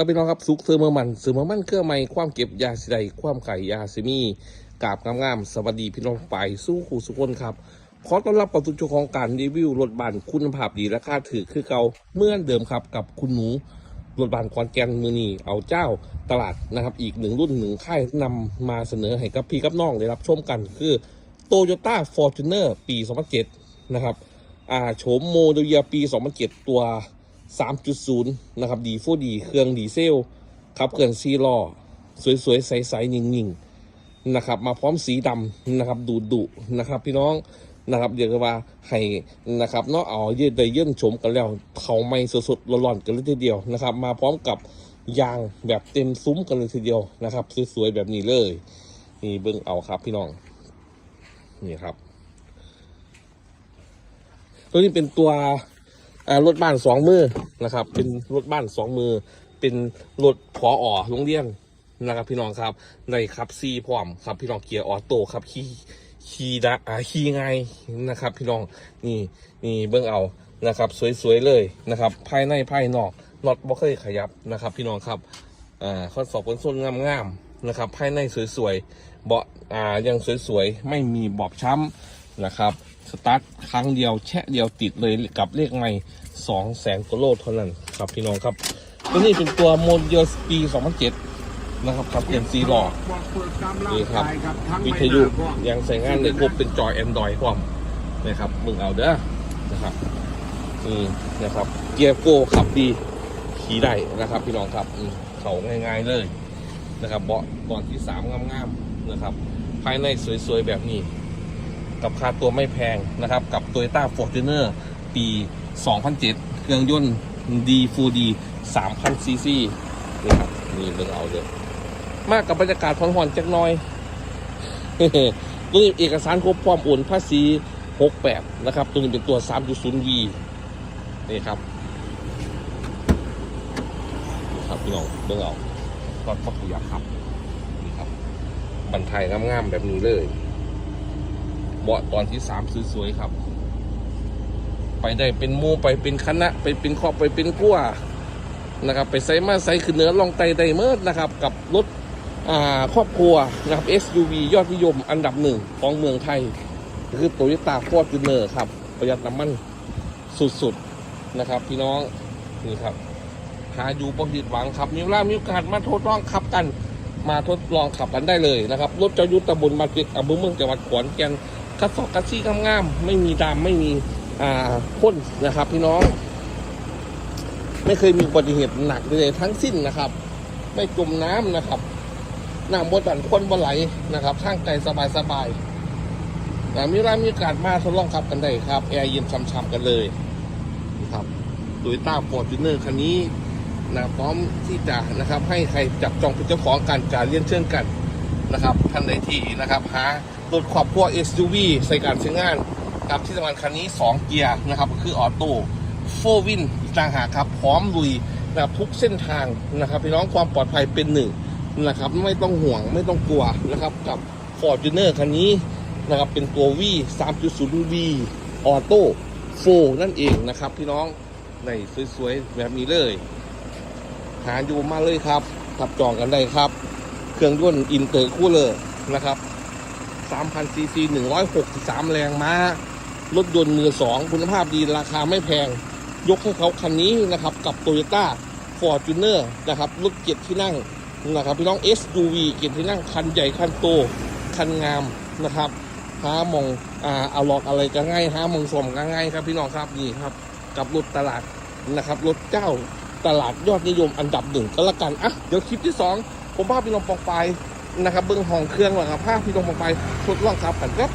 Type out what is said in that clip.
ครับพี่น้องครับซุกเซอร์มอร์มันเซอร์มอร์มันเครื่องไม้ความเก็บยาสิไดความไข่ยาซิมีกาบงามๆสวัสดีพี่น้องไปสู้ขู่สุกคนครับขอต้อนรับเข้าสู่ช่วงของการรีวิวรถบันคุณภาพดีราคาถือคือเก่าเมื่อนเดิมครับกับคุณหนูรถบันคอนแกนมือนีเอาเจ้าตลาดนะครับ อีกหนึ่งรุ่นหนึ่งค่ายนำมาเสนอให้กับพี่กับน้องได้รับชมกันคือโตโยต้าฟอร์จูเนอร์ปี 2007 นะครับอ่าโฉมโมเดลเยียปี 2007 ตัว 3.0 นะครับดีฟูดีเครื่องดีเซลขับเคลื่อนซีล้อสวยๆ ใสๆ นิ่งๆ นะครับ มาพร้อมสีดำนะครับ ดูดุนะครับ พี่น้องนะครับเดี๋ยวว่าให้นะครับเนาะเอาเยืดได้เยื่นชมกันแล้วเขาไม่สดๆร้อนๆกันเลยทีเดียวนะครับ มาพร้อมกับยางแบบเต็มซุ้มกันเลยทีเดียวนะครับ สวยๆ แบบนี้เลย นี่เบิ่งเอาครับพี่น้อง นี่ครับ ตัวนี้เป็นตัว รถบ้านสองมือนะครับ เป็นรถบ้านสองมือ เป็นรถพออ่อโรงเรียนนะครับพี่น้องครับในครับซีพร้อมครับพี่น้องเกียร์ออโต้ครับขี่ขี่ดะอ่าขี่ไงายนะครับ พี่น้องนี่นี่เบิ้องเอานะครับสวยๆเลยนะครับ ภายในภายนอกน็อตบ่เคยขยับนะครับ พี่น้องครับอ่าข้อสอบคนส้นงามๆนะครับ ภายในสวยๆเบาะอ่ายังสวยๆไม่มีบอบช้ำ นะครับ สตาร์ทครั้งเดียวแชะเดียวติดเลยกับเลขใหม่สองแสนกว่าโลเท่านั้นครับพี่น้องครับตัวนี้เป็นตัวโมเดลปี2007นะครับครับเปลี่ยนซีหลอนี่ครับวิทยุยังใส่งานในครบเป็นจอย Android พร้อมนะครับมึงเอาเด้อนะครับนี่นะครับเกียร์โก้ขับดีขี่ได้นะครับ พี่น้องครับเขาง่ายๆเลยนะครับเบาะก่อนที่สามงามๆนะครับ ภายในสวยๆแบบนี้ กับค่าตัวไม่แพงนะครับ กับ Toyota Fortuner ปี 2007 เครื่องยนต์ D4D 3,000ซีซีนี่ครับนี่เบ่งเอาเลยมากกับบรรยากาศผ่อนๆจักน้อยตัวนี้เอกสารครบพร้อมโอนภาษี 68 นะครับ ตัวนี้เป็นตัว 3.0V นี่ครับนี่ครับพี่น้องเบิ่งเอาตอนพักขยับครับ นี่ครับ บันไทยงามๆแบบนี้เลย บาะตอนที่สามสวยๆครับ ไปได้เป็นมูไปเป็นคณะ ไปเป็นครอบไปเป็นกั้วนะครับ ไปใส่มาใส่ขึ้นเนื้อลองไตไดเมิร์นะครับ กับรถอ่าครอบครัวนะครับ SUV ยอดนิยมอันดับหนึ่งของเมืองไทย คือโตโยต้าฟอร์จูเนอร์ครับ ประหยัดน้ำมันสุดๆนะครับ พี่น้องนี่ครับหาอยู่ประผิดหวังครับมีเวลามีโอกาสมาทดลองขับกัน มาทดลองขับกันได้เลยนะครับ รถเจ้ายุทธตำบลมาติดอำเภอเมืองจังหวัดขอนแก่น คัดสอบกคัดซี่งามๆไม่มีดำไม่มีอ่าพ่นนะครับ พี่น้อง ไม่เคยมีอุบัติเหตุหนักเลยทั้งสิ้นนะครับ ไม่จมน้ำนะครับน้ำบนดันคนบนไหลนะครับข้างไกลสบายๆแต่มีเวลามีกาสมาทดลองขับกันได้ครับแอร์เย็นช่ำๆกันเลยนะครับโดยต้าฟอร์จูเนอร์คันนี้นะพร้อมที่จะนะครับ ให้ใครจับจองเป็นเจ้าของการการเลี้ยนเชื่องกัน นะครับท่านใดที่นะครับหารถครอบครัว SUV ใส่การใช้งานครับที่สำคัญคันนี้ 2 เกียร์นะครับคือออโต้โฟวินอีกต่างหากครับ พร้อมลุยนะครับทุกเส้นทางนะครับพี่น้องความปลอดภัยเป็นหนึ่งนะครับไม่ต้องห่วงไม่ต้องกลัวนะครับกับ Fortuner คันนี้นะครับเป็นตัว V 3.0 V ออโต้โฟนั่นเองนะครับพี่น้องในสวยๆแบบนี้เลย หาอยู่มาเลยครับ ขับจองกันได้ครับ เครื่องยนต์อินเตอร์คูลเลอร์นะครับ3,000ซีซี163 แรงม้ารถยนต์มือสองคุณภาพดีราคาไม่แพง ยกให้เขาคันนี้นะครับ กับ Toyota Fortuner นนะครับรถเกียรที่นั่งนะครับพี่น้อง SUV เกียรที่นั่งคันใหญ่คันโต คันงามนะครับหามองอ่าเอาลอกอะไรก็ง่ายหามองสมก็ง่ายครับพี่น้องครับนี่ครับ กับรถตลาดนะครับรถเจ้าตลาดยอดนิยมอันดับหนึ่งก็แล้วกันอะเดี๋ยวคลิปที่สอง ผมภาพี่น้องปองไปนะครับเบื้องห้องเครื่องหลังครับพาพี่น้องปองไปทดลองขับกันครับ